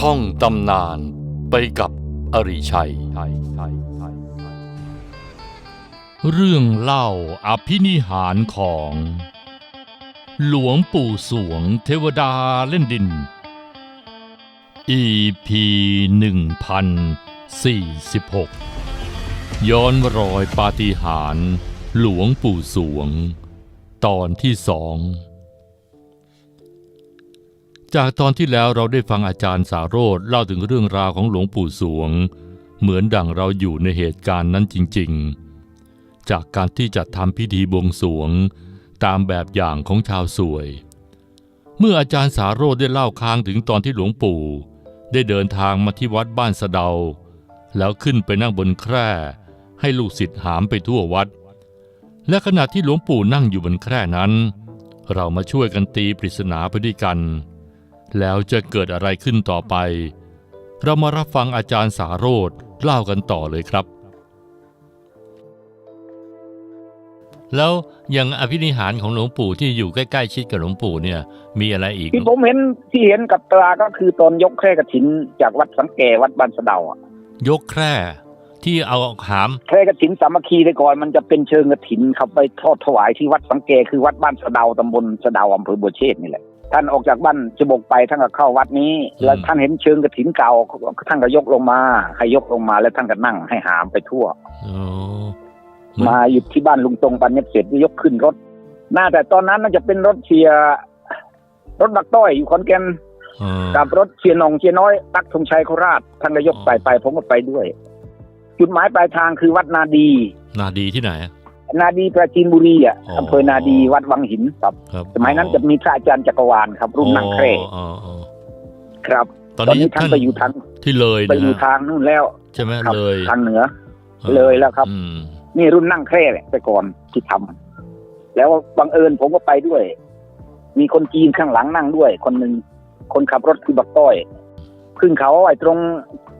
ท่องตำนานไปกับอริชัย เรื่องเล่าอภินิหารของ หลวงปู่สวงเทวดาเล่นดิน EP 1046 ย้อนรอยปาฏิหาริย์หลวงปู่สวง ตอนที่สอง จากตอนที่แล้วเราได้ฟังอาจารย์สาโรธเล่าถึงเรื่องราวของหลวงปู่สวง เหมือนดั่งเราอยู่ในเหตุการณ์นั้นจริง ๆ จากการที่จัดทำพิธีบวงสวงตามแบบอย่างของชาวสวย เมื่ออาจารย์สาโรธได้เล่าค้างถึงตอนที่หลวงปู่ ได้เดินทางมาที่วัดบ้านสะเดา แล้วขึ้นไปนั่งบนแคร่ให้ลูกศิษย์หามไปทั่ววัด และขณะที่หลวงปู่นั่งอยู่บนแคร่นั้น เรามาช่วยกันตีปริศนาไปด้วยกัน แล้วจะเกิดอะไรขึ้นต่อไป เรามารับฟังอาจารย์สาโรธเล่ากันต่อเลยครับ แล้วอย่างอภินิหารของหลวงปู่ที่อยู่ใกล้ๆชิดกับหลวงปู่เนี่ย มีอะไรอีกที่ผมเห็นที่เห็นกับตาก็คือตอนยกแคร่กระถินจากวัดสังแกวัดบ้านสะเดาอะยกแคร่ที่เอาหามแคร่กระถินสามัคคีแต่ก่อนมันจะเป็นเชิงกระถินครับไปทอดถวายที่วัดสังแกคือวัดบ้านสะเดาตำบลสะเดาอำเภอบัวเชษฐ์นี่แหละ ท่านออกจากบ้านจะบกไปท่านก็เข้าวัดนี้ แล้วท่านเห็นเชิงกระถินเก่าท่านก็ยกลงมาให้ยกลงมา แล้วท่านก็นั่งให้หามไปทั่วอ๋อเหมือนมาหยุดที่บ้านลุงตรงปันเน็บเสร็จก็ยกขึ้นรถน่าแต่ตอนนั้นน่าจะเป็นรถเชียร์รถบักต้อยอยู่ขอนแก่นเออกับรถเชียร์นองเชียร์น้อย ตักธงชัยโคราชท่านก็ยกไปไปผมก็ไปด้วย จุดหมายปลายทางคือวัดนาดี นาดีที่ไหนอะ นาดีปราจีนบุรีอะอ๋อออำเภอนาดีวัดวังหินครับครับ สมัยนั้นจะมีพระอาจารย์จักรวาลครับ รุ่นนังเคร่อ๋ออ๋อครับ ตอนตอนนี้นี้ท่านไปอยู่ทางที่เลยไปนะอยู่ฮะทางนู่นแล้วใช่ไหมครับเลยทางเหนือ เลยแล้วครับอืมนี่รุ่นนั่งแคร่แหละแต่ก่อนที่ทำแล้วบังเอิญผมก็ไปด้วย มีคนจีนข้างหลังนั่งด้วย คนหนึ่งคนขับรถคือบักต้อยขึ้นเขาไอ้ตรง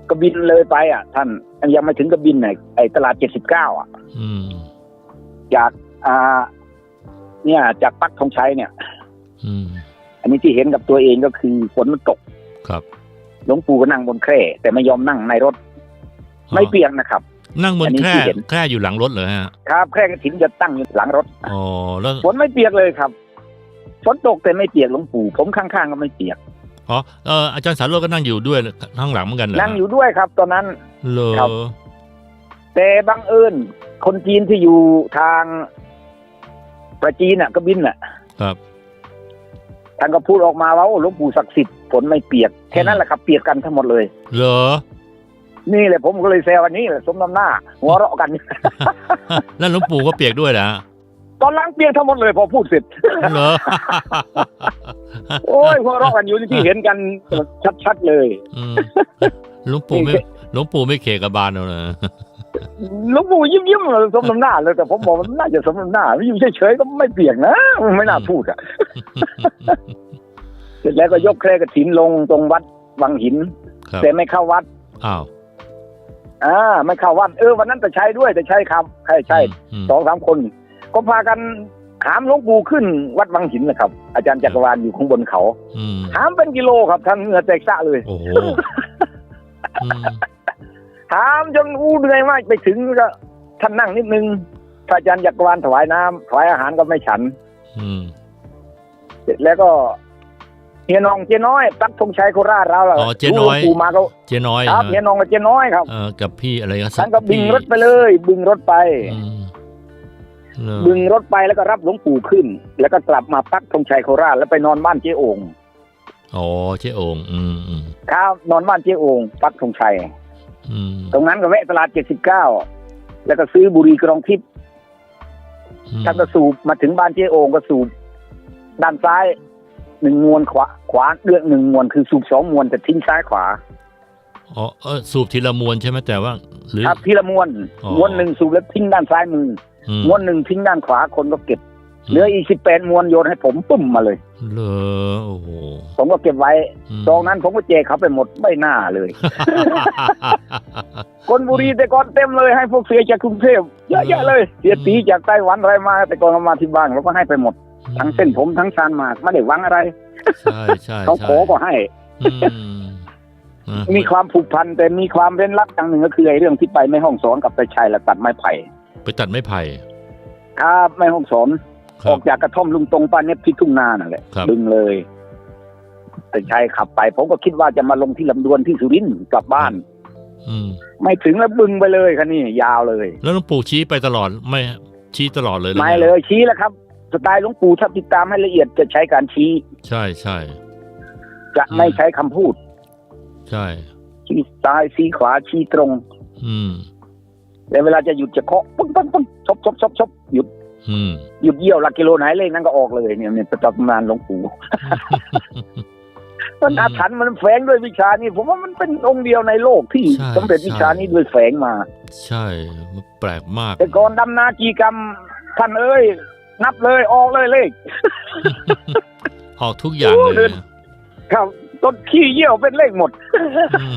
กระบินเลยไปอะ ท่านยังไม่ถึงกระบินไหนไอ้ตลาดเจ็ดสิบเก้าอะอืม จากอ่า เนี่ย จากปักธงชัยเนี่ย อืม อันนี้ที่เห็นกับตัวเองก็คือฝนมันตก ครับหลวงปู่ก็นั่งบนแคร่ แต่ไม่ยอมนั่งในรถ ไม่เปียกนะครับ นั่งบนอันนี้แคร่ที่เห็นแคร่อยู่หลังรถเหรอฮะครับแคร่กระถินจะตั้งอยู่หลังรถอ๋อแล้วฝนไม่เปียกเลยครับฝนตกแต่ไม่เปียกหลวงปู่ผมข้างๆก็ไม่เปียกอ๋อเอออาจารย์สารโรจน์ก็นั่งอยู่ด้วยข้างหลังเหมือนกันเหรอนั่งอยู่ด้วยครับ ตอนนั้นเลอครับแต่บังเอิญ คนจีนที่อยู่ทางประจีนน่ะก็บินน่ะ ครับท่านก็พูดออกมาว่าโอ้หลวงปู่ศักดิ์สิทธิ์ฝนไม่เปียกแค่นั้นแหละครับเปียกกันทั้งหมดเลย เหรอ นี่แหละผมก็เลยแซววันนี้แหละสมน้ำหน้า หัวเราะกัน แล้วหลวงปู่ก็เปียกด้วยนะตอนหล้างเปียกทั้งหมดเลยพอพูดเสร็จเหรอโอ้ยหัวเราะกันอยู่ที่เห็นกันชัดๆเลยอืมหลวงปู่ไม่หลวงปู่ไม่เขกกระบาลเอาเลย หลวงปู่ยิ้มยิ้มๆสมน้ำหน้าเลยแต่ผมบอกมันน่าจะสมน้ำหน้าอยู่เฉยๆก็ไม่เปียกนะไม่น่าพูดอะเสร็จแล้วก็ยกแคร่กระถินลงตรงวัดวังหินครับแต่ไม่เข้าวัดอ้าวอ่าไม่เข้าวัดเออวันนั้นแต่ใช้ด้วยแต่ใช่ครับใช่ใช่อืมสองสามคน ก็พากันหามหลวงปู่ขึ้นวัดวังหินนะครับ อาจารย์จักรวาลอยู่ข้างบนเขาอืมหามเป็นกิโลครับท่านเหงื่อแตกซะเลยโอ้ โหอืมหามจนอู้เหนื่อยมากไปถึงก็ท่านนั่งนิดนึงพระอาจารย์จักรวาลถวายน้ำถวายอาหารก็ไม่ฉัน อืมเสร็จแล้วก็เฮียนองเจ๊น้อยตักธงชัยโคราชเราอ๋อเจ๊น้อยหลวงปู่มาก็เจ๊น้อยครับฮะเฮียนองกับเจ๊น้อยครับเออกับพี่อะไรก็ท่านก็บึงพี่รถไปเลย บึงรถไปอืมเหรอบึงรถไปแล้วก็รับหลวงปู่ขึ้น แล้วก็กลับมาปักธงชัยโคราชแล้วไปนอนบ้านเจ๊โองอ๋อเจ๊โองอืมอืมครับนอนบ้านเจ๊โองปักธงชัยอืม ตรงนั้นก็แวะตลาดเจ็ดสิบเก้าแล้วก็ซื้อบุหรี่กรองทิพย์อืมท่านก็สูบมาถึงบ้านเจ๊โองก็สูบด้านซ้ายหนึ่งมวนขวาขวาเลือกหนึ่งมวนคือสูบสองมวนแต่ทิ้งซ้ายขวาอ๋อเออสูบทีละมวนใช่ไหมแต่ว่าหรือครับทีละมวนอ๋อมวนหนึ่งสูบแล้วทิ้งด้านซ้ายมืออืมมวนหนึ่งทิ้งด้านขวาคนก็เก็บ เหลืออีกสิบแปดมวนโยนให้ผมปุ้มมาเลยเหรอโอ้โหผมก็เก็บไว้มตรงนั้นผมก็แจกเขาไปหมดไม่น่าเลย คนบุรีแต่ก่อนเต็มเลยให้พวกเสียจากกรุงเทพเยอะแยะเลยเสียตีจากไต้หวันอะไรมา แต่ก่อนเอามาที่บ้านเราก็ให้ไปหมด ทั้งเส้นผมทั้งชานหมากไม่ได้หวังอะไรใช่ใช่เขาใช่ขอก็ให้อืมเออมีความผูกพันแต่มีความเร้นลับอย่างหนึ่งก็คือไอ้เรื่องที่ไปไม่ห้องสอนกับไปชัยและตัดไม้ไผ่ไปตัดไม้ไผ่ครับไม่ห้องสอนค อรัอบกจากกระท่อมลุงตรงป้าเน็บที่ทุ่งนานั่นแหละครับดึงเลยแต่ชัยขับไป ผมก็คิดว่าจะมาลงที่ลำดวนที่สุรินทร์กลับบ้านอืมไม่ถึงแล้วบึงไปเลยคันนี้ยาวเลย แล้วหลวงปู่ชี้ไปตลอดไม่ชี้ตลอดเลยหรือไม่งเลยชี้แล้วครับสไตล์หลวงปู่ถ้าติดตามให้ละเอียดจะใช้การชี้ ใช่ใช่จะไม่ใช้คำพูด ใช่ชี้ซ้ายชี้ขวาชี้ตรง อืมแต่เวลาจะหยุดจะเคาะปึ้งปึ้งปึ้งชบชบชบชบหยุด อืมหยุดเยี่ยวหลักกิโลไหนเลขนั้นก็ออกเลยเนี่ยเนี่ยประจำนานหลวงปู่มันอาถรรพ์มันแฝงด้วยวิชานี้ ผมว่ามันเป็นองค์เดียวในโลกที่ใช่สำเร็จวิชานี้ด้วยแฝงมา ใช่มันแปลกมาก แต่ก่อนดำนากี่กรรมท่านเอ้ยนับเลยออกเลยเลขออกทุกอย่างโอ้เลยเดินครับต้นขี้เยี่ยวเป็นเลขหมดอืม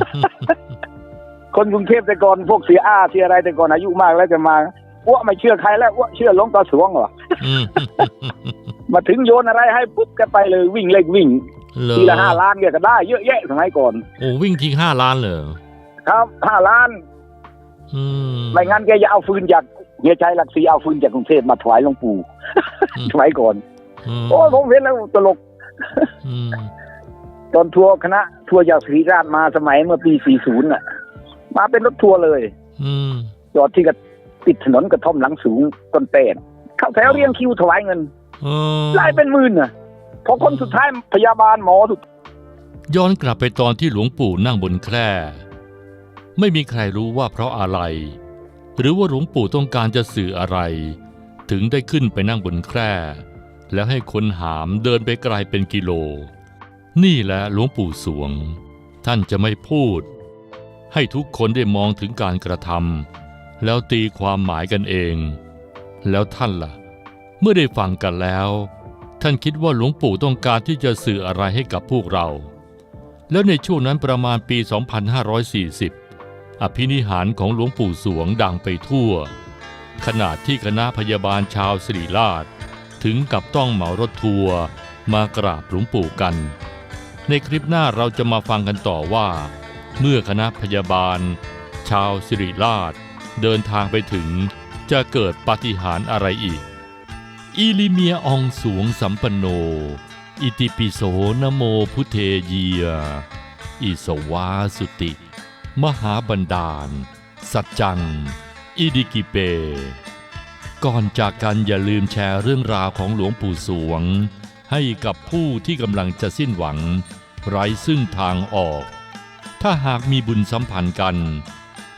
คนกรุงเทพแต่ก่อนพวกเสียอาเสียอะไรแต่ก่อนอายุมากแล้วจะมา อ้วไม่เชื่อใครแล้วอ้วเชื่อหลวงตาสวงเหรออืมมาถึงโยนอะไรให้ปุ๊บก็ไปเลยวิ่งเลขวิ่งเหรอทีละห้าล้านเนี่ยก็ได้เยอะแยะสมัยก่อนโอ้วิ่งทิ้งห้าล้านเลยครับห้าล้านอืมไม่งั้นแกจะเอาฟืนจากเฮียชัยหลักศรีเอาฟืนจากกรุงเทพมาถวายหลวงปู่อืมสมัยก่อนมโอ้ผมเห็นแล้วตลกอืมตอนทัวร์คณะ ทัวร์จากศรีราชมาสมัยเมื่อปี 40 น่ะ มาเป็นรถทัวร์เลยอืมจอดที่กระ ติดถนนกระท่อมหลังสูงต้นเต้นเข้าแถวเรียงคิวถวายเงินเออไล่เป็นหมื่นน่ะพอคนสุดท้ายพยาบาลหมอทุกย้อนกลับไปตอนที่หลวงปู่นั่งบนแคร่ ไม่มีใครรู้ว่าเพราะอะไร หรือว่าหลวงปู่ต้องการจะสื่ออะไร ถึงได้ขึ้นไปนั่งบนแคร่ แล้วให้คนหามเดินไปไกลเป็นกิโล นี่แหละหลวงปู่สวง ท่านจะไม่พูด ให้ทุกคนได้มองถึงการกระทำ แล้วตีความหมายกันเอง แล้วท่านล่ะ เมื่อได้ฟังกันแล้ว ท่านคิดว่าหลวงปู่ต้องการที่จะสื่ออะไรให้กับพวกเรา แล้วในช่วงนั้นประมาณปี 2540 อภินิหารของหลวงปู่สวงดังไปทั่ว ขนาดที่คณะพยาบาลชาวสิริราช ถึงกับต้องเหมารถทัวร์มากราบหลวงปู่กัน ในคลิปหน้าเราจะมาฟังกันต่อว่า เมื่อคณะพยาบาล ชาวสิริราช เดินทางไปถึงจะเกิดปาฏิหาริย์อะไรอีกอีลิเมียองสวงสัมปโน อิติปิโสนโมพุเทเยีย อิสวาสุติ มหาบันดาล สัจจัง อิดิกิเป ก่อนจากกันอย่าลืมแชร์เรื่องราวของหลวงปู่สวง ให้กับผู้ที่กำลังจะสิ้นหวัง ไร้ซึ่งทางออก ถ้าหากมีบุญสัมพันธ์กัน